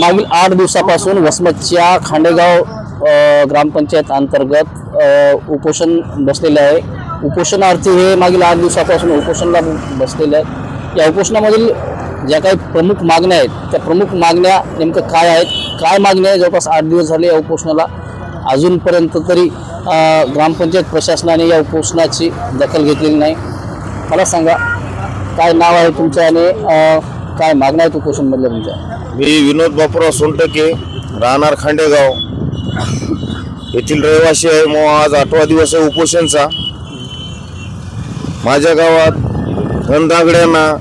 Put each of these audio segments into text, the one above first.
मागील आठ दिवसापासून वसमतच्या खांडेगाव ग्रामपंचायत अंतर्गत उपोषण बसलेले आहे. उपोषणार्थी हे मागील आठ दिवसापासून उपोषणला बसलेले आहेत. या उपोषणामधील ज्या काही प्रमुख मागण्या आहेत त्या प्रमुख मागण्या नेमकं काय आहेत? काय मागण्या आहे जवळपास आठ दिवस झाले या उपोषणाला. अजूनपर्यंत तरी ग्रामपंचायत प्रशासनाने या उपोषणाची दखल घेतलेली नाही. मला सांगा काय नाव आहे तुमचं आणि काय मागण्या आहेत उपोषणमधल्या तुमच्या? मी विनोद बापूराव सोनटके राहणार खांडेगाव. येथील रहिवासी आहे मग आज आठवा दिवस आहे उपोषणचा. माझ्या गावात धनदागड्यांना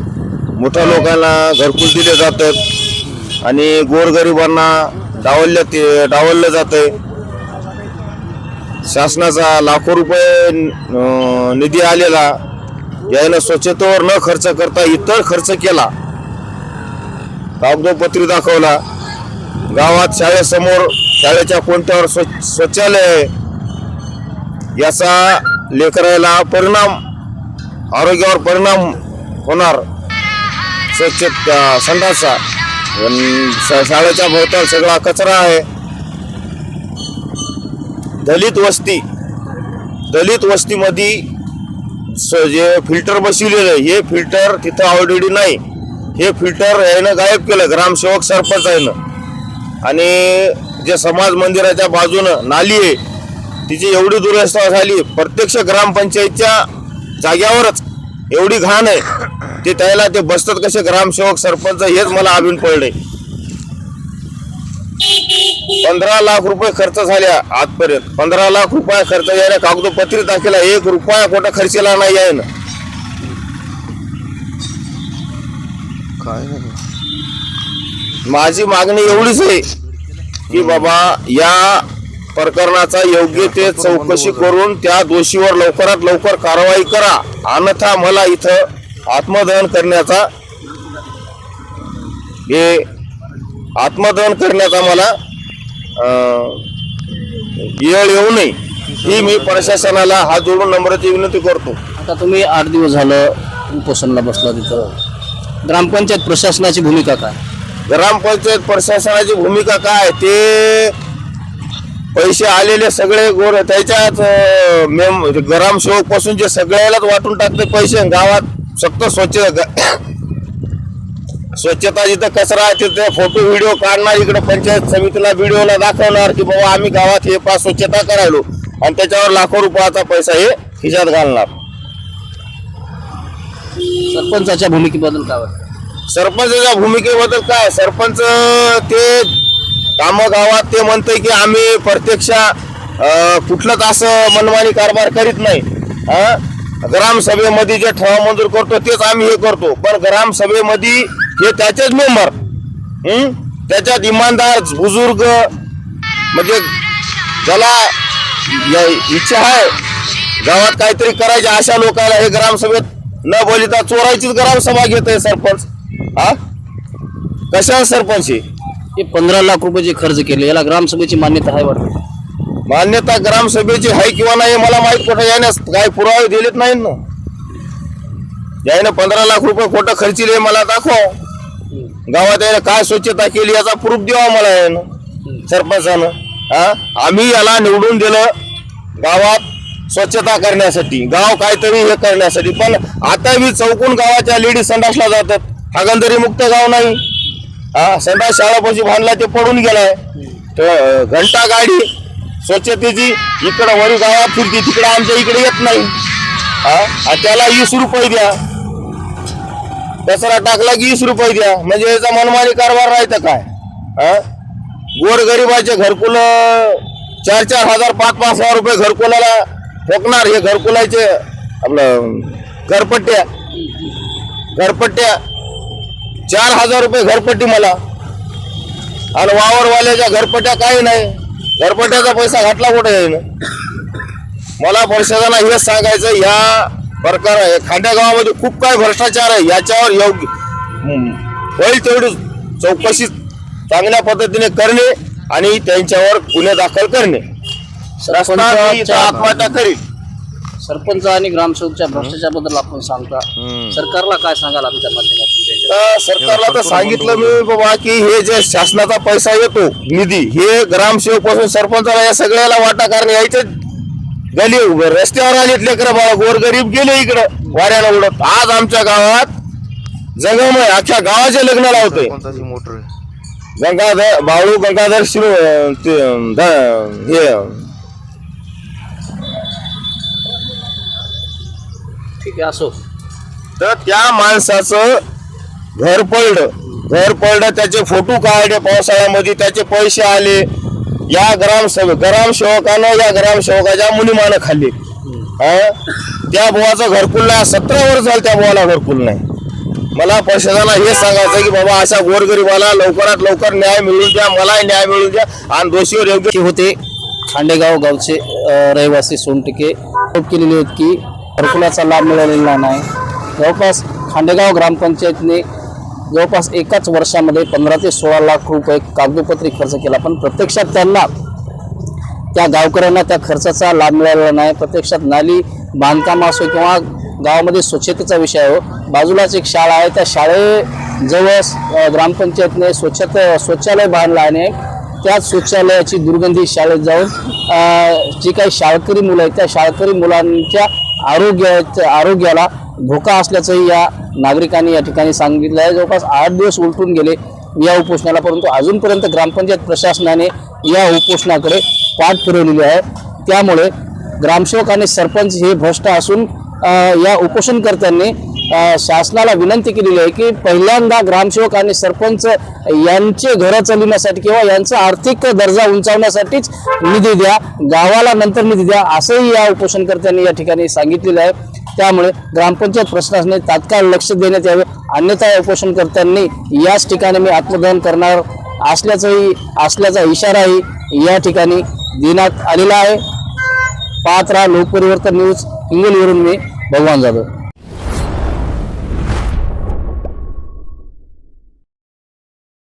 मोठ्या लोकांना घरकुल दिले जातात आणि गोरगरिबांना डावलल्या ते डावललं जातंय. शासनाचा लाखो रुपये अं, निधी आलेला. यानं स्वच्छतेवर न खर्च करता इतर खर्च केला. कागदोपत्री दाखवला. गावात शाळेसमोर शाळेच्या कोणत्यावर स्वच्छ शौचालय आहे? याचा लेकराला परिणाम आरोग्यावर परिणाम होणार. स्वच्छ अं, संडासचा शाळेच्या भोवताल सगळा कचरा आहे. दलित वस्ती. दलित वस्तीमध्ये जे फिल्टर बसवलेलं आहे हे फिल्टर तिथं ऑलरेडी नाही. हे फिल्टर यानं गायब केलं ग्रामसेवक सरपंच यानं आणि जे समाज मंदिराच्या बाजूनं नाली आहे तिची एवढी दुरवस्था झाली प्रत्यक्ष ग्रामपंचायतच्या जाग्यावरच एवढी घाण आहे ते त्याला ते बसतात कसे ग्रामसेवक सरपंच हेच मला आढळून पडले पंधरा लाख रुपये खर्च झाल्या आजपर्यंत. पंधरा लाख रुपये खर्च यायला कागदोपत्री दाखला एक रुपया कोठा खर्चला नाही आहे ना माझी मागणी एवढीच आहे की बाबा या प्रकरणाचा योग्य ते चौकशी करून त्या दोषीवर लवकरात लवकर कारवाई करा. अन्यथा मला इथं आत्मदहन करण्याचा हे आत्मदहन करण्याचा मला वेळ येऊ नये. ही मी प्रशासनाला हात जोडून नम्रतेची विनंती करतो. आता तुम्ही आठ दिवस झालं उपोषणला बसला तिथं. ग्रामपंचायत प्रशासनाची भूमिका काय? ग्रामपंचायत प्रशासनाची भूमिका काय? ते पैसे आलेले सगळे गोर त्याच्यात अं, मेम ग्रामसेवकपासून जे सगळ्यालाच वाटून टाकते पैसे गावात फक्त स्वच्छ ग- स्वच्छता जिथं कचरा आहे तिथे फोटो व्हिडिओ काढणार इकडे पंचायत समितीला व्हिडिओला दाखवणार की बाबा आम्ही गावात हे पाच स्वच्छता करायलो. आणि त्याच्यावर लाखो रुपयाचा पैसा हे खिशात घालणार. सरपंचाच्या भूमिकेबद्दल काय वाटतं? सरपंचाच्या भूमिकेबद्दल काय? सरपंच ते काम गावात ते म्हणते की आम्ही प्रत्यक्ष अं, कुठलंच असं मनमानी कारभार करीत नाही. अं? ग्रामसभेमध्ये जे ठराव मंजूर करतो तेच आम्ही हे करतो. पण ग्रामसभेमध्ये हे त्याचेच मेंबर. त्याच्यात इमानदार बुजुर्ग म्हणजे ज्याला इच्छा आहे गावात काहीतरी करायचे अशा लोकांना हे ग्रामसभेत न बोलिता चोरायचीच ग्रामसभा घेत आहे सरपंच. हा? कशा सरपंच हे? पंधरा लाख रुपये जे खर्च केले याला ग्रामसभेची मान्यता आहे वाटतं. मान्यता ग्रामसभेची आहे किंवा नाही हे मला माहीत कुठं याने काही पुरावे दिलेत नाहीत ना. याने पंधरा लाख रुपये खोटं खर्चिले मला दाखव. गावात याने काय स्वच्छता केली याचा प्रूफ द्यावा मला यानं सरपंचानं. हा? आम्ही याला निवडून दिलं. गावात स्वच्छता करण्यासाठी गाव काहीतरी हे करण्यासाठी. पण आता मी चौकून गावाच्या लेडीज संडासला जातात. हागंदरी मुक्त गाव नाही. हा संडास शाळापाशी बांधला ते पडून गेलाय. तर घंटा गाडी स्वच्छतेची इकडं वरी गावात फिरती तिकडं आमच्या इकडे येत नाही. हा त्याला वीस रुपये द्या. कचरा टाकला की वीस रुपये द्या. म्हणजे याचा मनमानी कारभार राहतं काय? हा? गोरगरिबाचे घरकुल चार चार हजार पाच पाच हजार रुपये घरकुलाला ठोकणार हे घरकुलाचे आपलं घरपट्ट्या. घरपट्ट्या. चार हजार रुपये घरपट्टी मला. आणि वावरवाल्याच्या घरपट्ट्या काही नाही. घरपट्ट्याचा पैसा घातला कुठे आहे? मला प्रशासनाला हेच सांगायचं या प्रकार खांड्या गावामध्ये खूप काही भ्रष्टाचार आहे याच्यावर योग्य होईल तेवढी चौकशी चांगल्या पद्धतीने करणे आणि त्यांच्यावर गुन्हे दाखल करणे. आत्महत्या करील सरपंच आणि ग्रामसेवकच्या भ्रष्टाचाराबद्दल आपण सांगता. सरकारला काय सांगाल आमच्या माध्यमातून? सरकारला तर सांगितलं मी बाबा की हे जे शासनाचा पैसा येतो निधी हे ग्रामसेवकपासून सरपंचाला या सगळ्याला वाटा कारण यायचे गली रस्त्यावर आलेत लेकर बाळा गोरगरीब गेले इकडं वाऱ्यानं उडत. आज आमच्या गावात जंगमय अख्ख्या गावाचे लग्न लावतोय. कोणताची मोटर आहे. गंगाधर बाळू गंगाधर शिरो ते ध- हे आहे असो. तर त्या माणसाचं घर पडलं. घर पडलं त्याचे फोटो काढले पावसाळ्यामध्ये त्याचे पैसे आले. या ग्रामसेवक ग्रामसेवकानं या ग्रामसेवकाच्या मुनिमानं खाल्ली? त्या बुवाचं घरकुल नाही. सतरा वर्ष झालं त्या बुवाला घरकुल नाही. मला प्रशासनाला हे सांगायचं की बाबा अशा गोरगरिबाला लवकरात लवकर न्याय मिळून द्या मलाही न्याय मिळून द्या. आणि दोषीवर योग्य होते. खांडेगाव गावचे रहिवासी सोनटिके केलेले आहेत की घरकुलाचा लाभ मिळालेला नाही. जवळपास खांडेगाव ग्रामपंचायतने जवळपास एकाच वर्षामध्ये पंधरा ते सोळा लाख रुपये कागदोपत्री खर्च केला. पण प्रत्यक्षात त्यांना त्या गावकऱ्यांना त्या खर्चाचा लाभ मिळालेला नाही. प्रत्यक्षात नाली बांधकाम असो किंवा गावामध्ये स्वच्छतेचा विषय हो. बाजूलाच एक शाळा आहे. त्या शाळेजवळ अ, ग्रामपंचायतने स्वच्छता शौचालय बांधलं आणि त्याच शौचालयाची दुर्गंधी शाळेत जाऊन जी काही शाळकरी मुलं आहेत त्या शाळकरी मुलांच्या आरोग्याच्या आरोग्याला धोका असल्याचंही या नागरिकांनी या ठिकाणी सांगितलं आहे. जवळपास आठ दिवस उलटून गेले या उपोषणाला परंतु अजूनपर्यंत ग्रामपंचायत प्रशासनाने या उपोषणाकडे पाठ फिरवलेली आहे. त्यामुळे ग्रामसेवक आणि सरपंच हे भ्रष्ट असून या उपोषणकर्त्यांनी शासनाला विनंती केलेली आहे की पहिल्यांदा ग्रामसेवक आणि सरपंच यांचे घरं चालविण्यासाठी किंवा यांचा आर्थिक दर्जा उंचावण्यासाठीच निधी द्या गावाला नंतर निधी द्या असंही या उपोषणकर्त्यांनी या ठिकाणी सांगितलेलं आहे. त्यामुळे ग्रामपंचायत प्रशासनाने तात्काळ लक्ष देण्यात यावे. अन्यथा या उपोषणकर्त्यांनी याच ठिकाणी मी आत्मदहन करणार असल्याचंही असल्याचा इशाराही या ठिकाणी देण्यात आलेला आहे. पात्रा राहा लोकपरिवर्तन न्यूज हिंगोलीवरून मी भगवान जाधव.